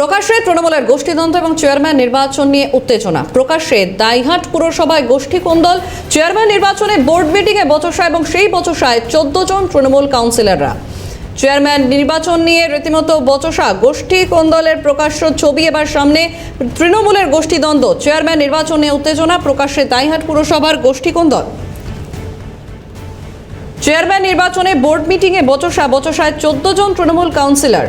প্রকাশ্যে তৃণমূলের গোষ্ঠীদ্বন্দ্ব এবং চেয়ারম্যান নির্বাচন নিয়ে উত্তেজনা। প্রকাশ্যে দাইহাট পুরসভায় গোষ্ঠী কোন্দল চেয়ারম্যান নির্বাচনে বোর্ড মিটিংয়ে বচসা এবং সেই বচসায় চোদ্দ জন তৃণমূল কাউন্সিলররা। চেয়ারম্যান নির্বাচন নিয়ে রীতিমতো বচসা। গোষ্ঠী কোন্দলের প্রকাশ্য ছবি? এবার সামনে তৃণমূলের গোষ্ঠীদ্বন্দ্ব। চেয়ারম্যান নির্বাচন নিয়ে উত্তেজনা। প্রকাশ্যে দাইহাট পুরসভার গোষ্ঠী কোন্দল চেয়ারম্যান নির্বাচনে বোর্ড মিটিংয়ে বচসা। বচসায় চোদ্দ জন তৃণমূল কাউন্সিলর।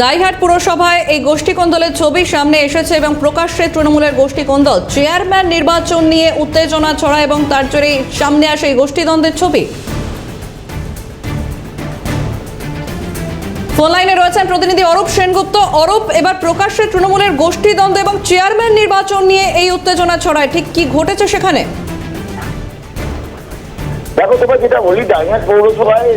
দাইহাট পুরসভায় এই গোষ্ঠী কোন্দলের ছবি সামনে এসেছে এবং প্রকাশ্যে তৃণমূলের গোষ্ঠী কোন্দল চেয়ারম্যান নির্বাচন নিয়ে উত্তেজনা ছড়া এবং তার জোরেই সামনে আসে এই গোষ্ঠীদ্বন্দ্বের ছবি। ফোন লাইনে রয়েছেন প্রতিনিধি অরূপ সেনগুপ্ত। অরূপ, এবার প্রকাশ্যে তৃণমূলের গোষ্ঠীদ্বন্দ্ব এবং চেয়ারম্যান নির্বাচন নিয়ে এই উত্তেজনা ছড়ায়। ঠিক কি ঘটেছে সেখানে? দেখো তোমার যেটা বলি, ডাইহাট পৌরসভায়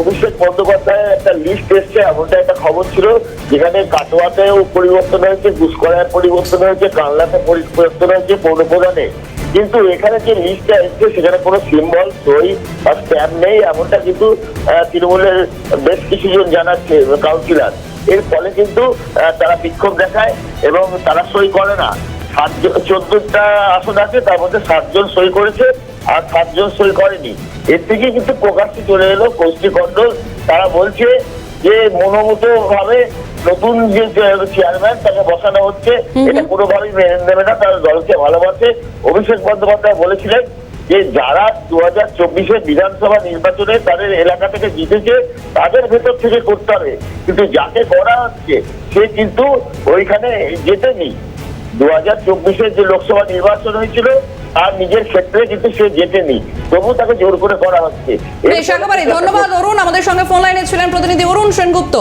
অভিষেক বন্দ্যোপাধ্যায়ের একটা লিস্ট এসছে এমনটা একটা খবর ছিল, যেখানে কাটোয়াতেও পরিবর্তন হয়েছে গুসকরায় পরিবর্তন হয়েছে, কানলাতে পরিবর্তন হয়েছে পৌর প্রধানে কিন্তু এখানে যে লিস্টটা এসছে, সেখানে কোনো সিম্বল সই বা স্ট্যাম্প নেই, এমনটা কিন্তু তৃণমূলের বেশ কিছুজন জানাচ্ছে কাউন্সিলর এর ফলে কিন্তু তারা বিক্ষোভ দেখায় এবং তারা সই করে না। সাতজন, চোদ্দটা আসন আছে, তার মধ্যে সাতজন সই করেছে আর সাতজন সই করেনি। এর থেকে কিন্তু প্রকাশ্যে চলে এলো কৌশিক মন্ডল তারা বলছে যে মনোমত ভাবে নতুন যে চেয়ারম্যান তাকে বসানো হচ্ছে এটা কোনোভাবেই মেনে নেবে না। তারা দলকে ভালোবাসে। অভিষেক বন্দ্যোপাধ্যায় বলেছিলেন যে যারা দু হাজার চব্বিশের বিধানসভা নির্বাচনে তাদের এলাকা থেকে জিতেছে তাদের ভেতর থেকে করতে হবে। কিন্তু যাকে করা হচ্ছে সে কিন্তু ওইখানে জেতেনি দু হাজার চব্বিশের যে লোকসভা নির্বাচন হয়েছিল তার নিজের ক্ষেত্রে কিন্তু সে জেতেনি তবু তাকে জোর করে করা হচ্ছে। বেশ একেবারে ধন্যবাদ অরুণ। আমাদের সঙ্গে ফোন লাইনে ছিলেন প্রতিনিধি অরুণ সেনগুপ্ত।